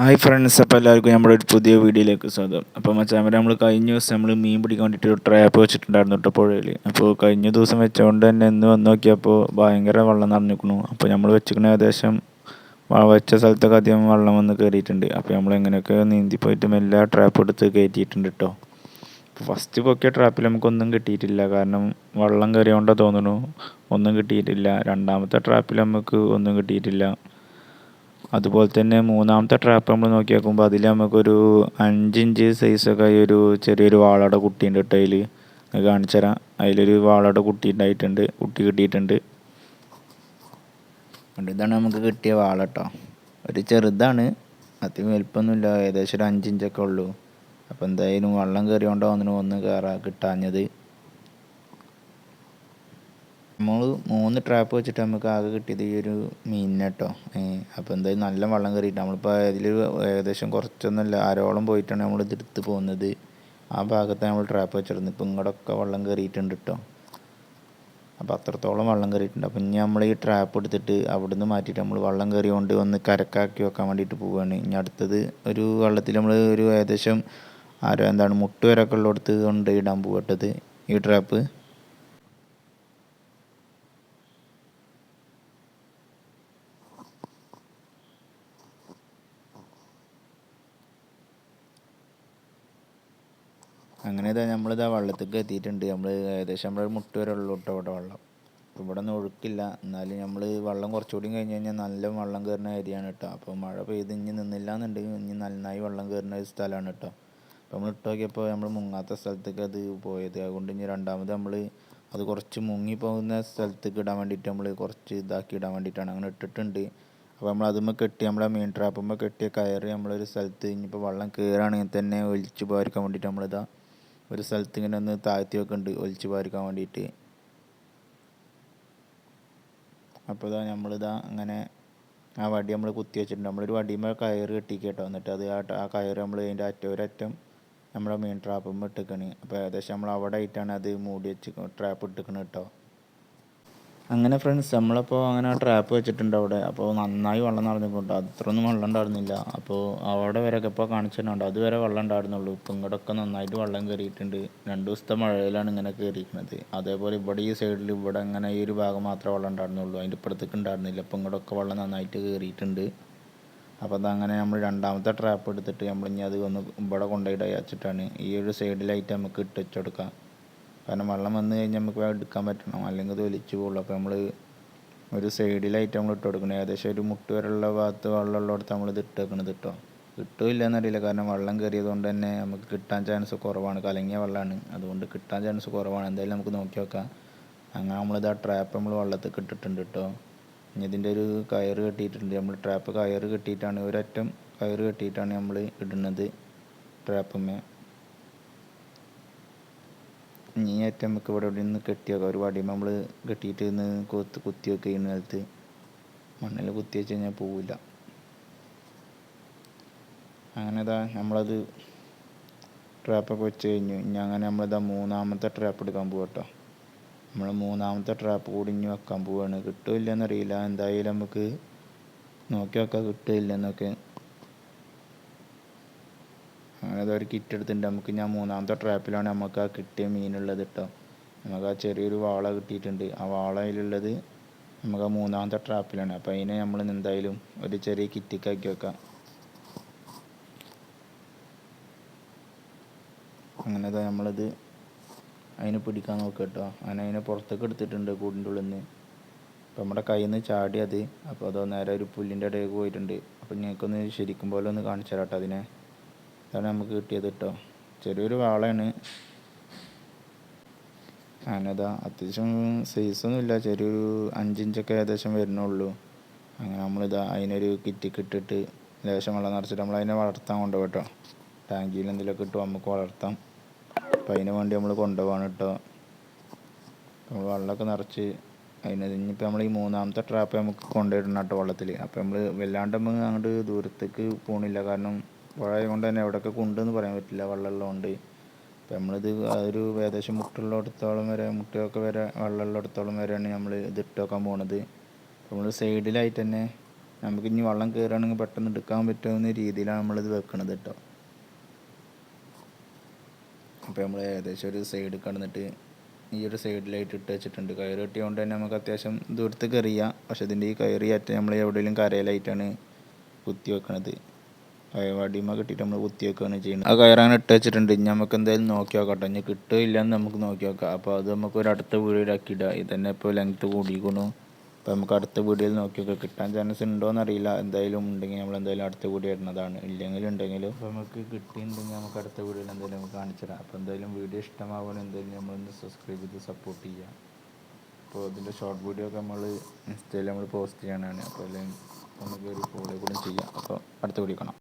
Hi friends അപ്പോൾ എല്ലാവർക്കും നമ്മുടെ ഒരു പുതിയ വീഡിയോയിലേക്ക് സ്വാഗതം. അപ്പോൾ മച്ചാമര നമ്മൾ കഴിഞ്ഞ ദിവസം നമ്മൾ മീൻ പിടിക്കാൻ വേണ്ടിയിട്ട് ഒരു ട്രാപ്പ് വെച്ചിട്ടുണ്ടായിരുന്നു കേട്ടോ അപ്പോൾ കഴിഞ്ഞ ദിവസം വെച്ചുകൊണ്ട് തന്നെ ഇന്ന് വന്ന് നോക്കിയപ്പോൾ ഭയങ്കര വെള്ളം നിറഞ്ഞിരിക്കണു അപ്പോൾ നമ്മൾ വെച്ചിരിക്കുന്ന ഏകദേശം വെച്ച സ്ഥലത്തൊക്കെ അധികം വെള്ളം വന്ന് കയറിയിട്ടുണ്ട് അപ്പോൾ നമ്മൾ എങ്ങനെയൊക്കെ നീന്തി പോയിട്ട് മെല്ലെ ട്രാപ്പ് എടുത്ത് കയറ്റിയിട്ടുണ്ട് കേട്ടോ ഫസ്റ്റ് പൊക്കിയ ട്രാപ്പിൽ നമുക്കൊന്നും കിട്ടിയിട്ടില്ല. കാരണം വെള്ളം കയറിയോണ്ടാ തോന്നുന്നു. ഒന്നും കിട്ടിയിട്ടില്ല. രണ്ടാമത്തെ ട്രാപ്പിൽ നമുക്ക് ഒന്നും കിട്ടിയിട്ടില്ല. അതുപോലെ തന്നെ മൂന്നാമത്തെ ട്രാപ്പ് നമ്മൾ നോക്കി നോക്കുമ്പോൾ അതിൽ നമുക്കൊരു അഞ്ചിഞ്ച് സൈസൊക്കെ ആയി ഒരു ചെറിയൊരു വാളയുടെ കുട്ടിയുണ്ട് കേട്ടോ അതിൽ കാണിച്ചു തരാം അതിലൊരു വാളയുടെ കുട്ടി ഉണ്ടായിട്ടുണ്ട്. കുട്ടി കിട്ടിയിട്ടുണ്ട്. ഇതാണ് നമുക്ക് കിട്ടിയ വാള കേട്ടോ ഒരു ചെറുതാണ്. അധികം വലുപ്പമൊന്നുമില്ല. ഏകദേശം ഒരു അഞ്ചിഞ്ചൊക്കെ ഉള്ളൂ. അപ്പോൾ എന്തായാലും വള്ളം കയറിയോണ്ടോ ഒന്നിനും ഒന്ന് കയറാ കിട്ടാഞ്ഞത്. നമ്മൾ മൂന്ന് ട്രാപ്പ് വെച്ചിട്ട് നമുക്ക് ആകെ കിട്ടിയത് ഈ ഒരു മീനിനെ കേട്ടോ. അപ്പോൾ എന്തായാലും നല്ല വെള്ളം കയറിയിട്ട്. നമ്മളിപ്പോൾ അതിൽ ഏകദേശം കുറച്ചൊന്നുമല്ല അരോളം പോയിട്ടാണ് നമ്മൾ ഇതെടുത്ത് പോകുന്നത്. ആ ഭാഗത്ത് നമ്മൾ ട്രാപ്പ് വെച്ചിരുന്നു ഇപ്പം ഇങ്ങോട്ടൊക്കെ വെള്ളം കയറിയിട്ടുണ്ട് കേട്ടോ. അപ്പോൾ അത്രത്തോളം വെള്ളം കയറിയിട്ടുണ്ട്. അപ്പം ഇനി നമ്മൾ ഈ ട്രാപ്പ് എടുത്തിട്ട് അവിടെ നിന്ന് മാറ്റിയിട്ട് നമ്മൾ വെള്ളം കയറിയോണ്ട് ഒന്ന് കരക്കാക്കി വെക്കാൻ വേണ്ടിയിട്ട് പോവുകയാണ് ഇനി അടുത്തത് ഒരു വെള്ളത്തിൽ നമ്മൾ ഒരു ഏകദേശം ആരോ എന്താണ് മുട്ട് വരൊക്കെ ഉള്ളിടത്ത് കൊണ്ട് ഇടാൻ പോകട്ടത് ഈ ട്രാപ്പ് അങ്ങനെ ഇതാ നമ്മളിതാ വള്ളത്തേക്ക് എത്തിയിട്ടുണ്ട്. നമ്മൾ ഏകദേശം നമ്മൾ മുട്ട് വരെ ഉള്ളു കേട്ടോ അവിടെ വെള്ളം. അപ്പോൾ ഇവിടെ ഒന്നും ഒഴുക്കില്ല. എന്നാലും നമ്മൾ വെള്ളം കുറച്ചുകൂടി കഴിഞ്ഞ് കഴിഞ്ഞാൽ നല്ല വെള്ളം കയറുന്ന ഏരിയയാണ് കേട്ടോ അപ്പോൾ മഴ പെയ്ത് ഇനി നിന്നില്ല എന്നുണ്ടെങ്കിൽ ഇനി നന്നായി വെള്ളം കയറുന്ന ഒരു സ്ഥലമാണ് കേട്ടോ അപ്പോൾ നമ്മൾ ഇട്ട് നോക്കിയപ്പോൾ നമ്മൾ മുങ്ങാത്ത സ്ഥലത്തേക്ക് അത് പോയത്. അതുകൊണ്ട് ഇനി രണ്ടാമത് നമ്മൾ അത് കുറച്ച് മുങ്ങി പോകുന്ന സ്ഥലത്തേക്ക് ഇടാൻ വേണ്ടിയിട്ട് നമ്മൾ കുറച്ച് ഇതാക്കി ഇടാൻ വേണ്ടിയിട്ടാണ് അങ്ങനെ ഇട്ടിട്ടുണ്ട്. അപ്പോൾ നമ്മൾ അതുമ്പോൾ കെട്ടി നമ്മളെ മീൻ ട്രാപ്പുമ്പോൾ കെട്ടിയ കയറി നമ്മളൊരു സ്ഥലത്ത് ഇനിയിപ്പോൾ വെള്ളം കയറുകയാണെങ്കിൽ തന്നെ ഒലിച്ച് പോകാതിരിക്കാൻ വേണ്ടിയിട്ട് നമ്മളിതാ ഒരു സ്ഥലത്ത് ഇങ്ങനെ ഒന്ന് താഴ്ത്തി വെക്കുന്നുണ്ട് ഒലിച്ച് പാരിക്കാൻ വേണ്ടിയിട്ട്. അപ്പോൾ ഇതാ നമ്മളിതാ അങ്ങനെ ആ വടി നമ്മൾ കുത്തി വെച്ചിട്ടുണ്ട്. നമ്മളൊരു വടിയുമ്പോൾ കയറ് കെട്ടി കേട്ടോ എന്നിട്ട് അത് ആ കയറ് നമ്മൾ അതിന്റെ അറ്റം ഒരറ്റം നമ്മുടെ മീൻ ട്രാപ്പുമ്പോൾ ഇട്ടിക്കണ്. അപ്പോൾ ഏകദേശം നമ്മൾ അവിടെ ആയിട്ടാണ് അത് മൂടി വെച്ച് ട്രാപ്പ് ഇട്ടിക്കണ് കേട്ടോ. അങ്ങനെ ഫ്രണ്ട്സ് നമ്മളപ്പോൾ അങ്ങനെ ട്രാപ്പ് വെച്ചിട്ടുണ്ട് അവിടെ. അപ്പോൾ നന്നായി വെള്ളം നിറഞ്ഞിട്ടുണ്ട്. അത്രയൊന്നും വെള്ളം ഉണ്ടായിരുന്നില്ല. അപ്പോൾ അവിടെ വരെ ഇപ്പോൾ കാണിച്ചിട്ടുണ്ട് അതുവരെ വെള്ളം ഉണ്ടായിരുന്നുള്ളൂ. ഇപ്പം ഇങ്ങോട്ടൊക്കെ നന്നായിട്ട് വെള്ളം കയറിയിട്ടുണ്ട്. രണ്ട് ദിവസത്തെ മഴയിലാണ് ഇങ്ങനെ കയറിയിരിക്കുന്നത്. അതേപോലെ ഇവിടെ ഈ സൈഡിൽ ഇവിടെ അങ്ങനെ ഈ ഒരു ഭാഗം മാത്രമേ വെള്ളം ഉണ്ടായിരുന്നുള്ളൂ. അതിന്റെ ഇപ്പുറത്തേക്ക് ഉണ്ടായിരുന്നില്ല. ഇപ്പം ഇങ്ങോട്ടൊക്കെ വെള്ളം നന്നായിട്ട് കയറിയിട്ടുണ്ട്. അപ്പോൾ അതങ്ങനെ നമ്മൾ രണ്ടാമത്തെ ട്രാപ്പ് എടുത്തിട്ട് നമ്മൾ ഇനി അത് ഒന്ന് ഇവിടെ കൊണ്ടുപോയിട്ട് അയച്ചിട്ടാണ് ഈ ഒരു സൈഡിലായിട്ട് നമുക്ക് ഇട്ട് വെച്ചെടുക്കാം കാരണം വെള്ളം വന്നു കഴിഞ്ഞാൽ നമുക്ക് എടുക്കാൻ പറ്റണം. അല്ലെങ്കിൽ അത് ഒലിച്ചു പോകുള്ളൂ. അപ്പോൾ നമ്മൾ ഒരു സൈഡിലായിട്ട് നമ്മൾ ഇട്ട് കൊടുക്കണം. ഏകദേശം ഒരു മുട്ട് വരെയുള്ള ഭാഗത്ത് വെള്ളമുള്ളിടത്ത് നമ്മൾ ഇത് ഇട്ട് വെക്കണത് കേട്ടോ കിട്ടില്ല എന്നറിയില്ല കാരണം വെള്ളം കയറിയത് കൊണ്ട് തന്നെ നമുക്ക് കിട്ടാൻ ചാൻസ് കുറവാണ്. കലങ്ങിയ വെള്ളമാണ് അതുകൊണ്ട് കിട്ടാൻ ചാൻസ് കുറവാണ്. എന്തായാലും നമുക്ക് നോക്കി നോക്കാം. അങ്ങനെ നമ്മളിത് ആ ട്രാപ്പ് നമ്മൾ വെള്ളത്തിൽ ഇട്ടിട്ടുണ്ട് കേട്ടോ ഇനി ഇതിന്റെ ഒരു കയറ് കെട്ടിയിട്ടുണ്ട്. നമ്മൾ ട്രാപ്പ് കയറ് കെട്ടിയിട്ടാണ്. ഒരറ്റം കയറ് കെട്ടിയിട്ടാണ് നമ്മൾ ഇടുന്നത്. ട്രാപ്പമ്മേ ഇനി ഏറ്റവും നമുക്ക് ഇവിടെ ഇവിടെ നിന്ന് കെട്ടി വെക്കാം ഒരു വടിയുമ്പോൾ നമ്മൾ കെട്ടിയിട്ട് നിന്ന് കൊത്ത് കുത്തി വെക്കുക ഈ നിലത്ത് മണ്ണിൽ കുത്തി വെച്ച് കഴിഞ്ഞാൽ പോവില്ല. അങ്ങനെ ഇതാ നമ്മളത് ട്രാപ്പൊക്കെ വെച്ച് കഴിഞ്ഞു. ഇനി അങ്ങനെ നമ്മളിതാ മൂന്നാമത്തെ ട്രാപ്പ് എടുക്കാൻ പോകട്ടോ നമ്മൾ മൂന്നാമത്തെ ട്രാപ്പ് കൂടി ഇനി വെക്കാൻ പോവാണ്. കിട്ടുമില്ല എന്നറിയില്ല എന്തായാലും നമുക്ക് നോക്കി വെക്കാം. കിട്ടില്ല എന്നൊക്കെ ഒരു കിറ്റ് എടുത്തിട്ടുണ്ട്. നമുക്ക് ഞാൻ മൂന്നാമത്തെ ട്രാപ്പിലാണ് നമുക്ക് ആ കിട്ടിയ മീനുള്ളത് കേട്ടോ നമുക്ക് ആ ചെറിയൊരു വാള കിട്ടിയിട്ടുണ്ട്. ആ വാളയിലുള്ളത് നമുക്ക് ആ മൂന്നാമത്തെ ട്രാപ്പിലാണ് അപ്പോൾ അതിനെ നമ്മൾ എന്തായാലും ഒരു ചെറിയ കിറ്റിക്കാക്കി വെക്കാം. അങ്ങനെ നമ്മളത് അതിനെ പിടിക്കാൻ നോക്കുക കേട്ടോ അങ്ങനെ അതിനെ പുറത്തേക്ക് എടുത്തിട്ടുണ്ട് കൂടിന്റെ ഉള്ളിൽ നിന്ന് അപ്പോൾ നമ്മുടെ കയ്യിൽ നിന്ന് ചാടി അത്. അപ്പോൾ അതോ നേരെ ഒരു പുല്ലിന്റെ ഇടയിൽ പോയിട്ടുണ്ട്. അപ്പോൾ ഞങ്ങൾക്കൊന്ന് ശരിക്കും പോലെ ഒന്ന് കാണിച്ചു തരാം കേട്ടോ അതിനെ. അതാണ് നമുക്ക് കിട്ടിയത് കേട്ടോ ചെറിയൊരു വാളയാണ് അങ്ങനെതാ അത്യാവശ്യം സൈസൊന്നുമില്ല ചെറിയൊരു അഞ്ചിഞ്ചൊക്കെ ഏകദേശം വരുന്നുള്ളൂ. അങ്ങനെ നമ്മളിതാ അതിനൊരു കിറ്റിക്ക് ഇട്ടിട്ട് ലേശം വെള്ളം നിറച്ചിട്ട് നമ്മൾ അതിനെ വളർത്താൻ കൊണ്ടുപോകും കേട്ടോ ടാങ്കിയിൽ എന്തെങ്കിലുമൊക്കെ ഇട്ട് നമുക്ക് വളർത്താം. അപ്പം അതിന് വേണ്ടി നമ്മൾ കൊണ്ടുപോകണം കേട്ടോ നമ്മൾ വെള്ളമൊക്കെ നിറച്ച് അതിന് ഇനിയിപ്പോൾ നമ്മൾ ഈ മൂന്നാമത്തെ ട്രാപ്പ് നമുക്ക് കൊണ്ടുപോയിടണം കേട്ടോ വെള്ളത്തിൽ അപ്പോൾ നമ്മൾ വല്ലാണ്ട് നമ്മൾ അങ്ങോട്ട് ദൂരത്തേക്ക് പോകണില്ല കാരണം പുഴ കൊണ്ട് തന്നെ എവിടെയൊക്കെ കൊണ്ടെന്ന് പറയാൻ പറ്റില്ല. വെള്ളമുള്ളതുകൊണ്ട്. അപ്പോൾ നമ്മളിത് ഒരു ഏകദേശം മുട്ടുള്ളിടത്തോളം വരെ മുട്ടയൊക്കെ വരെ വെള്ളമുള്ളിടത്തോളം വരെയാണ് നമ്മൾ ഇത് ഇട്ട് വെക്കാൻ പോണത്. നമ്മൾ സൈഡിലായിട്ട് തന്നെ നമുക്ക് ഇനി വെള്ളം കയറുകയാണെങ്കിൽ പെട്ടെന്ന് എടുക്കാൻ പറ്റുന്ന രീതിയിലാണ് നമ്മളിത് വെക്കണത് കേട്ടോ. അപ്പോൾ നമ്മൾ ഏകദേശം ഒരു സൈഡ് കടന്നിട്ട് ഈ ഒരു സൈഡിലായിട്ട് ഇട്ട് വെച്ചിട്ടുണ്ട്. കയറ് കെട്ടിയതുകൊണ്ട് തന്നെ നമുക്ക് അത്യാവശ്യം ദൂരത്ത് കയറിയാൽ പക്ഷേ ഇതിന്റെ ഈ കയറി അറ്റം നമ്മൾ എവിടെയെങ്കിലും കരയിലായിട്ടാണ് കുത്തി വെക്കണത്. വടിമ കെട്ടിയിട്ട് നമ്മൾ കുത്തി വെക്കുകയാണ് ചെയ്യുന്നത്. ആ കയറാൻ ഇട്ട് വെച്ചിട്ടുണ്ട്. ഇനി നമുക്ക് എന്തായാലും നോക്കി നോക്കാം കേട്ടോ ഇനി കിട്ടില്ല എന്ന് നമുക്ക് നോക്കി നോക്കാം അപ്പോൾ അത് നമുക്ക് ഒരു അടുത്ത വീഡിയോയിലാക്കി ഇടാം. ഇത് തന്നെ ഇപ്പോൾ ലെങ്ത്ത് കൂടിയിരിക്കുന്നു. അപ്പോൾ നമുക്ക് അടുത്ത വീഡിയോയിൽ നോക്കി നോക്കാം കിട്ടാൻ ചാൻസ് ഉണ്ടോ എന്നറിയില്ല എന്തായാലും ഉണ്ടെങ്കിൽ നമ്മൾ എന്തായാലും അടുത്ത വീഡിയോ ഇടുന്നതാണ്. ഇല്ലെങ്കിൽ ഉണ്ടെങ്കിലും അപ്പോൾ നമുക്ക് കിട്ടിയിട്ടുണ്ടെങ്കിൽ നമുക്ക് അടുത്ത വീഡിയോയിൽ എന്തായാലും നമുക്ക് കാണിച്ചു തരാം. അപ്പോൾ എന്തായാലും വീഡിയോ ഇഷ്ടമാവാൻ എന്തായാലും നമ്മളൊന്ന് സബ്സ്ക്രൈബ് ചെയ്ത് സപ്പോർട്ട് ചെയ്യുക. അപ്പോൾ ഇതിന്റെ ഷോർട്ട് വീഡിയോ ഒക്കെ നമ്മൾ ഇൻസ്റ്റയിൽ നമ്മൾ പോസ്റ്റ് ചെയ്യാനാണ് അപ്പോൾ അല്ലെങ്കിൽ നമുക്ക് ഒരു ഫോളോ കൂടെ ചെയ്യാം. അപ്പോൾ അടുത്ത വീഡിയോ കാണാം.